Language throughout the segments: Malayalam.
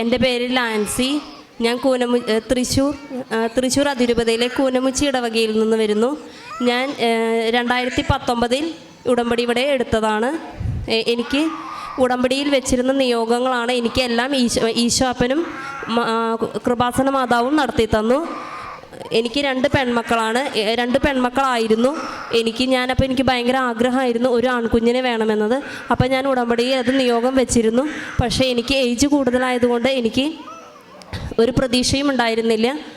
എന്റെ പേര് ലാൻസി. ഞാൻ കൂനമു തൃശ്ശൂർ തൃശ്ശൂർ അതിരൂപതയിലെ കൂനമുച്ചി ഇടവകയിൽ നിന്ന് വരുന്നു. ഞാൻ രണ്ടായിരത്തി പത്തൊമ്പതിൽ ഉടമ്പടി ഇവിടെ എടുത്തതാണ്. എനിക്ക് ഉടമ്പടിയിൽ വെച്ചിരുന്ന നിയോഗങ്ങളാണ് എനിക്കെല്ലാം ഈശോ ഈശോപ്പനും കൃപാസന മാതാവും നടത്തി തന്നു എനിക്ക് രണ്ട് പെൺമക്കളാണ് രണ്ട് പെൺമക്കളായിരുന്നു. എനിക്ക് ഞാനപ്പോൾ എനിക്ക് ഭയങ്കര ആഗ്രഹമായിരുന്നു ഒരു ആൺകുഞ്ഞിനെ വേണമെന്നത്. അപ്പോൾ ഞാൻ ഉടമ്പടിയിൽ അത് നിയോഗം വെച്ചിരുന്നു. പക്ഷേ എനിക്ക് ഏജ് കൂടുതലായതുകൊണ്ട് എനിക്ക് ഒരു പ്രതീക്ഷയും ഉണ്ടായിരുന്നില്ല.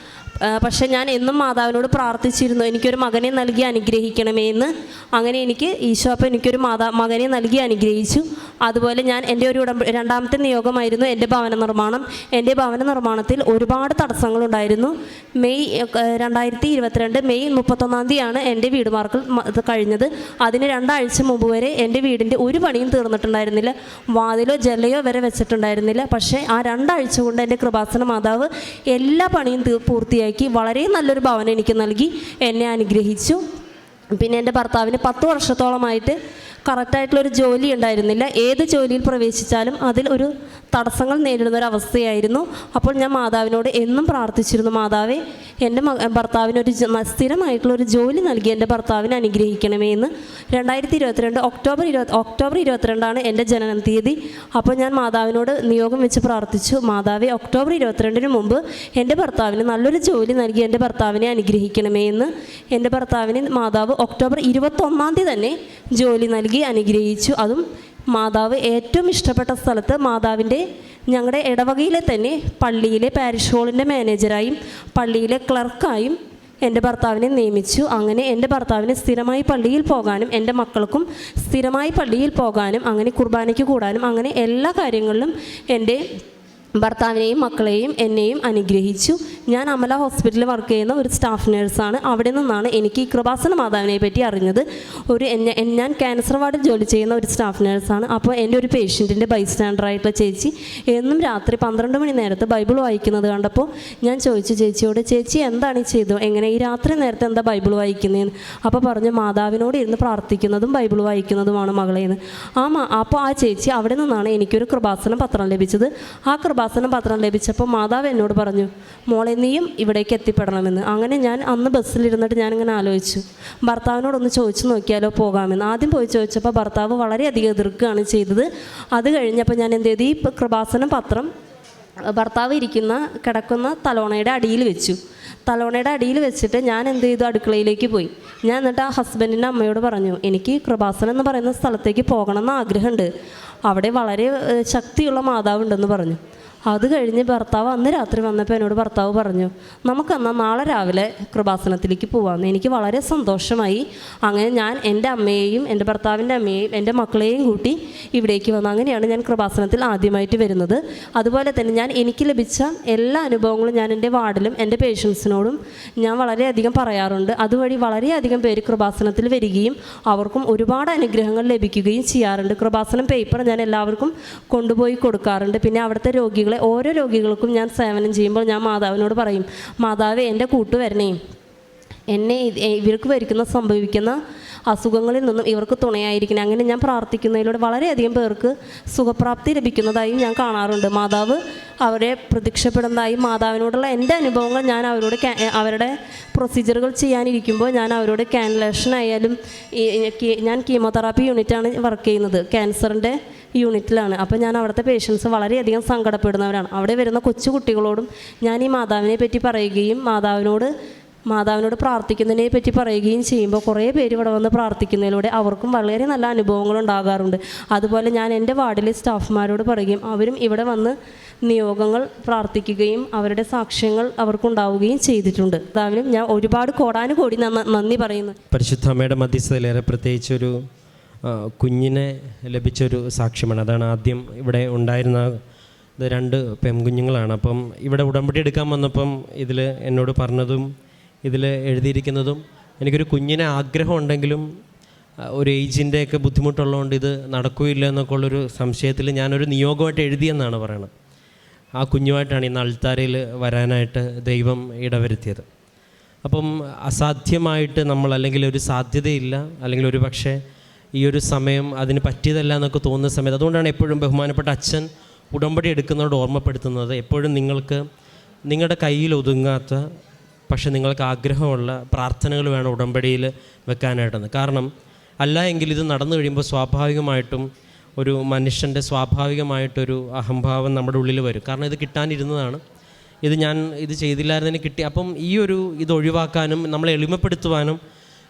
പക്ഷേ ഞാൻ എന്നും മാതാവിനോട് പ്രാർത്ഥിച്ചിരുന്നു. എനിക്കൊരു മകനെ നൽകി അനുഗ്രഹിക്കണമേ എന്ന്. അങ്ങനെ എനിക്ക് ഈശോപ്പം എനിക്കൊരു മാതാ മകനെ നൽകി അനുഗ്രഹിച്ചു. അതുപോലെ ഞാൻ എന്റെ ഒരു ഉടമ്പ രണ്ടാമത്തെ നിയോഗമായിരുന്നു എന്റെ ഭവന നിർമ്മാണം. എന്റെ ഭവന നിർമ്മാണത്തിൽ ഒരുപാട് തടസ്സങ്ങളുണ്ടായിരുന്നു. മെയ് രണ്ടായിരത്തി ഇരുപത്തിരണ്ട് മെയ് മുപ്പത്തൊന്നാം തീയതിയാണ് എന്റെ വീട് മാർക്കൽ കഴിഞ്ഞത്. അതിന് രണ്ടാഴ്ച മുമ്പ് വരെ എന്റെ വീടിന്റെ ഒരു പണിയും തീർന്നിട്ടുണ്ടായിരുന്നില്ല. വാതിലോ ജലയോ വരെ വെച്ചിട്ടുണ്ടായിരുന്നില്ല. പക്ഷേ ആ രണ്ടാഴ്ച കൊണ്ട് എന്റെ കൃപാസന മാതാവ് എല്ലാ പണിയും തീർ പൂർത്തിയാക്കി വളരെ നല്ലൊരു ഭവനം എനിക്ക് നൽകി എന്നെ അനുഗ്രഹിച്ചു. പിന്നെ എന്റെ ഭർത്താവിന് പത്ത് വർഷത്തോളമായിട്ട് കറക്റ്റായിട്ടുള്ളൊരു ജോലി ഉണ്ടായിരുന്നില്ല. ഏത് ജോലിയിൽ പ്രവേശിച്ചാലും അതിൽ ഒരു തടസ്സങ്ങൾ നേരിടുന്ന ഒരു അവസ്ഥയായിരുന്നു അപ്പോൾ ഞാൻ മാതാവിനോട് എന്നും പ്രാർത്ഥിച്ചിരുന്നു മാതാവേ എന്റെ ഭർത്താവിന് ഒരു സ്ഥിരമായിട്ടുള്ള ഒരു ജോലി നൽകി എന്റെ ഭർത്താവിനെ അനുഗ്രഹിക്കണമേ എന്ന്. രണ്ടായിരത്തി ഇരുപത്തിരണ്ട് ഒക്ടോബർ ഇരുപത്തി ഒക്ടോബർ ഇരുപത്തിരണ്ടാണ് എന്റെ ജനനം തീയതി അപ്പോൾ ഞാൻ മാതാവിനോട് നിയോഗം വെച്ച് പ്രാർത്ഥിച്ചു മാതാവെ ഒക്ടോബർ ഇരുപത്തിരണ്ടിന് മുമ്പ് എന്റെ ഭർത്താവിന് നല്ലൊരു ജോലി നൽകി എന്റെ ഭർത്താവിനെ അനുഗ്രഹിക്കണമേ എന്ന്. എന്റെ ഭർത്താവിന് മാതാവ് ഒക്ടോബർ ഇരുപത്തൊന്നാം തീയതി തന്നെ ജോലി നൽകി അനുഗ്രഹിച്ചു. അതും മാതാവ് ഏറ്റവും ഇഷ്ടപ്പെട്ട സ്ഥലത്ത് മാതാവിന്റെ ഞങ്ങളുടെ ഇടവകയിലെ തന്നെ പള്ളിയിലെ പാരിഷ് ഹോളിന്റെ മാനേജരായും പള്ളിയിലെ ക്ലർക്കായും എന്റെ ഭർത്താവിനെ നിയമിച്ചു. അങ്ങനെ എന്റെ ഭർത്താവിനെ സ്ഥിരമായി പള്ളിയിൽ പോകാനും എന്റെ മക്കൾക്കും സ്ഥിരമായി പള്ളിയിൽ പോകാനും അങ്ങനെ കുർബാനയ്ക്ക് കൂടാനും അങ്ങനെ എല്ലാ കാര്യങ്ങളിലും എന്റെ ഭർത്താവിനെയും മക്കളെയും എന്നെയും അനുഗ്രഹിച്ചു. ഞാൻ അമല ഹോസ്പിറ്റലിൽ വർക്ക് ചെയ്യുന്ന ഒരു സ്റ്റാഫ് നേഴ്സാണ്. അവിടെ നിന്നാണ് എനിക്ക് ഈ കൃപാസന മാതാവിനെ പറ്റി അറിഞ്ഞത്. ഒരു ഞാൻ ക്യാൻസർ വാർഡിൽ ജോലി ചെയ്യുന്ന ഒരു സ്റ്റാഫ് നേഴ്സാണ്. അപ്പോൾ എന്റെ ഒരു പേഷ്യന്റിന്റെ ബൈസ്റ്റാൻഡറായിട്ടുള്ള ചേച്ചി എന്നും രാത്രി പന്ത്രണ്ട് മണി നേരത്ത് ബൈബിൾ വായിക്കുന്നത് കണ്ടപ്പോൾ ഞാൻ ചോദിച്ചു ചേച്ചിയോട് ചേച്ചി എന്താണ് ഈ ചെയ്തത്? എങ്ങനെ ഈ രാത്രി നേരത്തെ എന്താ ബൈബിൾ വായിക്കുന്നതെന്ന്? അപ്പോൾ പറഞ്ഞു മാതാവിനോട് ഇരുന്ന് പ്രാർത്ഥിക്കുന്നതും ബൈബിൾ വായിക്കുന്നതുമാണ് മകളേന്ന്. ആ അപ്പോൾ ആ ചേച്ചി അവിടെ നിന്നാണ് എനിക്കൊരു കൃപാസന പത്രം ലഭിച്ചത്. ആ കൃപാസന പത്രം ലഭിച്ചപ്പോൾ മാതാവ് എന്നോട് പറഞ്ഞു മോളെ നീയും ഇവിടേക്ക് എത്തിപ്പെടണമെന്ന്. അങ്ങനെ ഞാൻ അന്ന് ബസ്സിലിരുന്നിട്ട് ഞാനിങ്ങനെ ആലോചിച്ചു. ഭർത്താവിനോടൊന്ന് ചോദിച്ചു നോക്കിയാലോ പോകാമെന്ന്. ആദ്യം പോയി ചോദിച്ചപ്പോൾ ഭർത്താവ് വളരെയധികം എതിർക്കുകയാണ് ചെയ്തത്. അത് കഴിഞ്ഞപ്പോൾ ഞാൻ എന്ത് ചെയ്തു? ഈ കൃപാസന പത്രം ഭർത്താവ് ഇരിക്കുന്ന കിടക്കുന്ന തലോണയുടെ അടിയിൽ വെച്ചു. തലോണയുടെ അടിയിൽ വെച്ചിട്ട് ഞാൻ എന്ത് ചെയ്തു? അടുക്കളയിലേക്ക് പോയി. ഞാൻ എന്നിട്ട് ആ ഹസ്ബൻഡിന്റെ അമ്മയോട് പറഞ്ഞു എനിക്ക് കൃപാസനം എന്ന് പറയുന്ന സ്ഥലത്തേക്ക് പോകണമെന്ന് ആഗ്രഹമുണ്ട്. അവിടെ വളരെ ശക്തിയുള്ള മാതാവുണ്ടെന്ന് പറഞ്ഞു. അത് കഴിഞ്ഞ് ഭർത്താവ് അന്ന് രാത്രി വന്നപ്പോൾ എന്നോട് ഭർത്താവ് പറഞ്ഞു നമുക്കെന്നാൽ നാളെ രാവിലെ കൃപാസനത്തിലേക്ക് പോവാമെന്ന് എനിക്ക് വളരെ സന്തോഷമായി. അങ്ങനെ ഞാൻ എന്റെ അമ്മയെയും എന്റെ ഭർത്താവിന്റെ അമ്മയെയും എന്റെ മക്കളെയും കൂട്ടി ഇവിടേക്ക് വന്നു. അങ്ങനെയാണ് ഞാൻ കൃപാസനത്തിൽ ആദ്യമായിട്ട് വരുന്നത്. അതുപോലെ തന്നെ ഞാൻ എനിക്ക് ലഭിച്ച എല്ലാ അനുഭവങ്ങളും ഞാൻ എന്റെ വാർഡിലും എന്റെ പേഷ്യൻസിനോടും ഞാൻ വളരെയധികം പറയാറുണ്ട്. അതുവഴി വളരെയധികം പേര് കൃപാസനത്തിൽ വരികയും അവർക്കും ഒരുപാട് അനുഗ്രഹങ്ങൾ ലഭിക്കുകയും ചെയ്യാറുണ്ട്. കൃപാസനം പേപ്പർ ഞാൻ എല്ലാവർക്കും കൊണ്ടുപോയി കൊടുക്കാറുണ്ട്. പിന്നെ അവിടുത്തെ രോഗികളെ ഓരോ രോഗികൾക്കും ഞാൻ സേവനം ചെയ്യുമ്പോൾ ഞാൻ മാതാവിനോട് പറയും മാതാവ് എന്റെ കൂട്ട് വരണേ എന്നെ ഇവർക്ക് വരിക്കുന്ന സംഭവിക്കുന്ന അസുഖങ്ങളിൽ നിന്നും ഇവർക്ക് തുണയായിരിക്കണം. അങ്ങനെ ഞാൻ പ്രാർത്ഥിക്കുന്നതിലൂടെ വളരെയധികം പേർക്ക് സുഖപ്രാപ്തി ലഭിക്കുന്നതായും ഞാൻ കാണാറുണ്ട്. മാതാവ് അവരെ പ്രത്യക്ഷപ്പെടുന്നതായി മാതാവിനോടുള്ള എന്റെ അനുഭവങ്ങൾ ഞാൻ അവരോട് അവരുടെ പ്രൊസീജിയറുകൾ ചെയ്യാനിരിക്കുമ്പോൾ ഞാൻ അവരോട് ക്യാൻലേഷൻ ആയാലും ഞാൻ കീമോതെറാപ്പി യൂണിറ്റാണ് വർക്ക് ചെയ്യുന്നത്. ക്യാൻസറിന്റെ യൂണിറ്റിലാണ്. അപ്പോൾ ഞാൻ അവിടുത്തെ പേഷ്യൻസ് വളരെയധികം സങ്കടപ്പെടുന്നവരാണ്. അവിടെ വരുന്ന കൊച്ചു കുട്ടികളോടും ഞാൻ ഈ മാതാവിനെ പറ്റി പറയുകയും മാതാവിനോട് മാതാവിനോട് പ്രാർത്ഥിക്കുന്നതിനെ പറ്റി പറയുകയും ചെയ്യുമ്പോൾ കുറേ പേര് ഇവിടെ വന്ന് പ്രാർത്ഥിക്കുന്നതിലൂടെ അവർക്കും വളരെ നല്ല അനുഭവങ്ങൾ ഉണ്ടാകാറുണ്ട്. അതുപോലെ ഞാൻ എന്റെ വാർഡിലെ സ്റ്റാഫ്മാരോട് പറയുകയും അവരും ഇവിടെ വന്ന് നിയോഗങ്ങൾ പ്രാർത്ഥിക്കുകയും അവരുടെ സാക്ഷ്യങ്ങൾ അവർക്കുണ്ടാവുകയും ചെയ്തിട്ടുണ്ട്. അതാവിനും ഞാൻ ഒരുപാട് കോടാനുകോടി കോടി നന്ദി പറയുന്നു. പരിശുദ്ധ അമ്മയുടെ മധ്യസ്ഥതയിലേറെ പ്രത്യേകിച്ചൊരു കുഞ്ഞിനെ ലഭിച്ചൊരു സാക്ഷ്യമാണ്. അതാണ് ആദ്യം ഇവിടെ ഉണ്ടായിരുന്ന രണ്ട് പെൺകുഞ്ഞുങ്ങളാണ്. അപ്പം ഇവിടെ ഉടമ്പടി എടുക്കാൻ വന്നപ്പം ഇതിൽ എന്നോട് പറഞ്ഞതും ഇതിൽ എഴുതിയിരിക്കുന്നതും എനിക്കൊരു കുഞ്ഞിനെ ആഗ്രഹം ഉണ്ടെങ്കിലും ഒരു ഏജിന്റെയൊക്കെ ബുദ്ധിമുട്ടുള്ളതുകൊണ്ട് ഇത് നടക്കുകയില്ല എന്നൊക്കെ ഉള്ളൊരു സംശയത്തിൽ ഞാനൊരു നിയോഗമായിട്ട് എഴുതിയെന്നാണ് പറയുന്നത് ആ കുഞ്ഞുമായിട്ടാണ് ഇന്ന് അൾത്താരയിൽ വരാനായിട്ട് ദൈവം ഇടവരുത്തിയത്. അപ്പം അസാധ്യമായിട്ട് നമ്മൾ അല്ലെങ്കിൽ ഒരു സാധ്യതയില്ല അല്ലെങ്കിൽ ഒരു പക്ഷേ ഈ ഒരു സമയം അതിന് പറ്റിയതല്ല എന്നൊക്കെ തോന്നുന്ന സമയത്ത് അതുകൊണ്ടാണ് എപ്പോഴും ബഹുമാനപ്പെട്ട അച്ഛൻ ഉടമ്പടി എടുക്കുന്നതോട് ഓർമ്മപ്പെടുത്തുന്നത്. എപ്പോഴും നിങ്ങൾക്ക് നിങ്ങളുടെ കയ്യിൽ ഒതുങ്ങാത്ത പക്ഷെ നിങ്ങൾക്ക് ആഗ്രഹമുള്ള പ്രാർത്ഥനകൾ വേണം ഉടമ്പടിയിൽ വെക്കാനായിട്ടെന്ന്. കാരണം അല്ല എങ്കിൽ ഇത് നടന്നു കഴിയുമ്പോൾ സ്വാഭാവികമായിട്ടും ഒരു മനുഷ്യന്റെ സ്വാഭാവികമായിട്ടൊരു അഹംഭാവം നമ്മുടെ ഉള്ളിൽ വരും. കാരണം ഇത് കിട്ടാനിരുന്നതാണ്. ഇത് ഞാൻ ഇത് ചെയ്തില്ലായിരുന്നതിന് കിട്ടി. അപ്പം ഈ ഒരു ഇത് ഒഴിവാക്കാനും നമ്മളെ എളിമപ്പെടുത്തുവാനും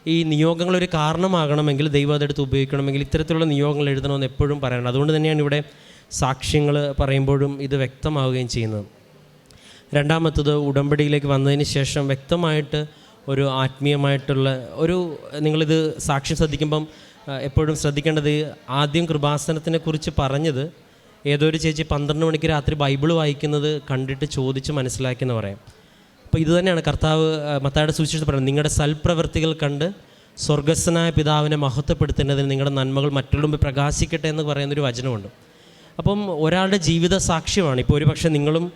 ഈ നിയോഗങ്ങളൊരു കാരണമാകണമെങ്കിൽ ദൈവം അതെടുത്ത് ഉപയോഗിക്കണമെങ്കിൽ ഇത്തരത്തിലുള്ള നിയോഗങ്ങൾ എഴുതണമെന്ന് എപ്പോഴും പറയണം. അതുകൊണ്ട് തന്നെയാണ് ഇവിടെ സാക്ഷ്യങ്ങൾ പറയുമ്പോഴും ഇത് വ്യക്തമാവുകയും ചെയ്യുന്നത്. രണ്ടാമത്തത് ഉടമ്പടിയിലേക്ക് വന്നതിന് ശേഷം വ്യക്തമായിട്ട് ഒരു ആത്മീയമായിട്ടുള്ള ഒരു നിങ്ങളിത് സാക്ഷ്യം ശ്രദ്ധിക്കുമ്പം എപ്പോഴും ശ്രദ്ധിക്കേണ്ടത് ആദ്യം കൃപാസനത്തിനെ കുറിച്ച് പറഞ്ഞത് ഏതോ ഒരു ചേച്ചി പന്ത്രണ്ട് മണിക്ക് രാത്രി ബൈബിൾ വായിക്കുന്നത് കണ്ടിട്ട് ചോദിച്ച് മനസ്സിലാക്കിയെന്ന് പറയാം. അപ്പോൾ ഇതുതന്നെയാണ് കർത്താവ് മത്തായുടെ സൂചിച്ചിട്ട് പറയുന്നത്. നിങ്ങളുടെ സൽപ്രവൃത്തികൾ കണ്ട് സ്വർഗസ്വനായ പിതാവിനെ മഹത്വപ്പെടുത്തേണ്ടതിന് നിങ്ങളുടെ നന്മകൾ മറ്റുള്ളവർ പ്രകാശിക്കട്ടെ എന്ന് പറയുന്നൊരു വചനമുണ്ട്. അപ്പം ഒരാളുടെ ജീവിത സാക്ഷ്യമാണ്. ഇപ്പോൾ ഒരുപക്ഷെ നിങ്ങളും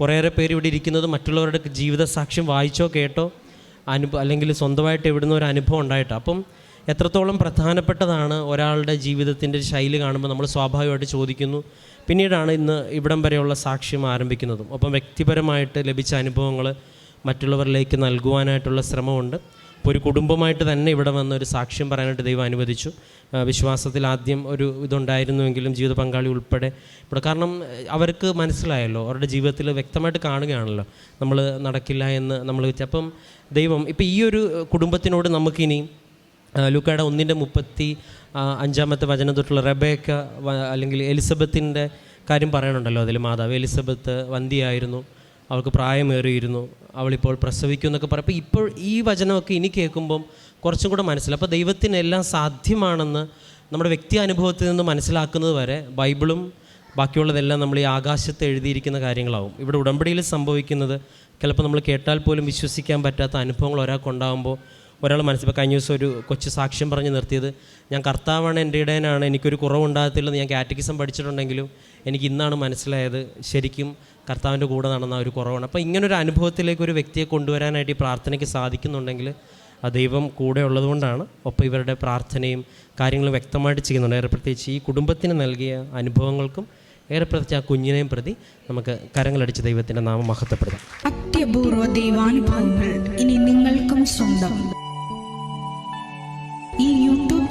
കുറേയേറെ പേര് ഇവിടെ ഇരിക്കുന്നത് മറ്റുള്ളവരുടെ ജീവിത സാക്ഷ്യം വായിച്ചോ കേട്ടോ? അനുഭവം അല്ലെങ്കിൽ സ്വന്തമായിട്ട് എവിടുന്ന ഒരു അനുഭവം ഉണ്ടായിട്ട്? അപ്പം എത്രത്തോളം പ്രധാനപ്പെട്ടതാണ് ഒരാളുടെ ജീവിതത്തിന്റെ ശൈലി കാണുമ്പോൾ നമ്മൾ സ്വാഭാവികമായിട്ട് ചോദിക്കുന്നു. പിന്നീടാണ് ഇന്ന് ഇവിടം വരെയുള്ള സാക്ഷ്യം ആരംഭിക്കുന്നതും. അപ്പം വ്യക്തിപരമായിട്ട് ലഭിച്ച അനുഭവങ്ങൾ മറ്റുള്ളവരിലേക്ക് നൽകുവാനായിട്ടുള്ള ശ്രമമുണ്ട്. ഇപ്പോൾ ഒരു കുടുംബമായിട്ട് തന്നെ ഇവിടെ വന്ന് ഒരു സാക്ഷ്യം പറയാനായിട്ട് ദൈവം അനുവദിച്ചു. വിശ്വാസത്തിൽ ആദ്യം ഒരു ഇതുണ്ടായിരുന്നുവെങ്കിലും ജീവിത പങ്കാളി ഉൾപ്പെടെ ഇവിടെ. കാരണം അവർക്ക് മനസ്സിലായല്ലോ അവരുടെ ജീവിതത്തിൽ വ്യക്തമായിട്ട് കാണുകയാണല്ലോ നമ്മൾ നടക്കില്ല എന്ന് നമ്മൾ അപ്പം ദൈവം ഇപ്പം ഈ ഒരു കുടുംബത്തിനോട് നമുക്കിനി ലുക്കയുടെ ഒന്നിന്റെ മുപ്പത്തി അഞ്ചാമത്തെ വചനം തൊട്ടുള്ള റബേക്ക അല്ലെങ്കിൽ എലിസബത്തിന്റെ കാര്യം പറയണുണ്ടല്ലോ അതിൽ മാതാവ്. എലിസബത്ത് വന്ധിയായിരുന്നു അവൾക്ക് പ്രായമേറിയിരുന്നു. അവളിപ്പോൾ പ്രസവിക്കും എന്നൊക്കെ പറയും ഇപ്പോൾ ഈ വചനമൊക്കെ ഇനി കേൾക്കുമ്പം കുറച്ചും കൂടെ മനസ്സിലാവും അപ്പോൾ ദൈവത്തിനെല്ലാം സാധ്യമാണെന്ന് നമ്മുടെ വ്യക്തി അനുഭവത്തിൽ നിന്ന് മനസ്സിലാക്കുന്നത് വരെ ബൈബിളും ബാക്കിയുള്ളതെല്ലാം നമ്മൾ ഈ ആകാശത്ത് എഴുതിയിരിക്കുന്ന കാര്യങ്ങളാവും. ഇവിടെ ഉടമ്പടിയിൽ സംഭവിക്കുന്നത് ചിലപ്പോൾ നമ്മൾ കേട്ടാൽ പോലും വിശ്വസിക്കാൻ പറ്റാത്ത അനുഭവങ്ങൾ ഒരാൾക്കുണ്ടാകുമ്പോൾ ഒരാൾ മനസ്സിൽ കഴിഞ്ഞ ദിവസം ഒരു കൊച്ചു സാക്ഷ്യം പറഞ്ഞ് നിർത്തിയത് ഞാൻ കർത്താവാണ് എന്റെ ഇടയനാണ് എനിക്കൊരു കുറവുണ്ടാകത്തില്ലെന്ന് ഞാൻ കാറ്റഗിസം പഠിച്ചിട്ടുണ്ടെങ്കിലും എനിക്ക് ഇന്നാണ് മനസ്സിലായത്. ശരിക്കും കർത്താവിന്റെ കൂടെ നടന്ന ഒരു കുറവാണ്. അപ്പോൾ ഇങ്ങനൊരു അനുഭവത്തിലേക്ക് ഒരു വ്യക്തിയെ കൊണ്ടുവരാനായിട്ട് ഈ പ്രാർത്ഥനയ്ക്ക് സാധിക്കുന്നുണ്ടെങ്കിൽ ആ ദൈവം കൂടെ ഉള്ളതുകൊണ്ടാണ് ഒപ്പം ഇവരുടെ പ്രാർത്ഥനയും കാര്യങ്ങളും വ്യക്തമായിട്ട് ചെയ്യുന്നുണ്ട്. ഏറെ പ്രത്യേകിച്ച് ഈ കുടുംബത്തിന് നൽകിയ അനുഭവങ്ങൾക്കും ഏറെ പ്രത്യേകിച്ച് ആ കുഞ്ഞിനെയും പ്രതി നമുക്ക് കരങ്ങളടിച്ച് ദൈവത്തിന്റെ നാമം മഹത്വപ്പെടുത്താം. അത്യപൂർവ ദൈവാനുഭവങ്ങൾ ഇനി നിങ്ങൾക്കും സ്വന്തം. ഈ യൂട്യൂബ്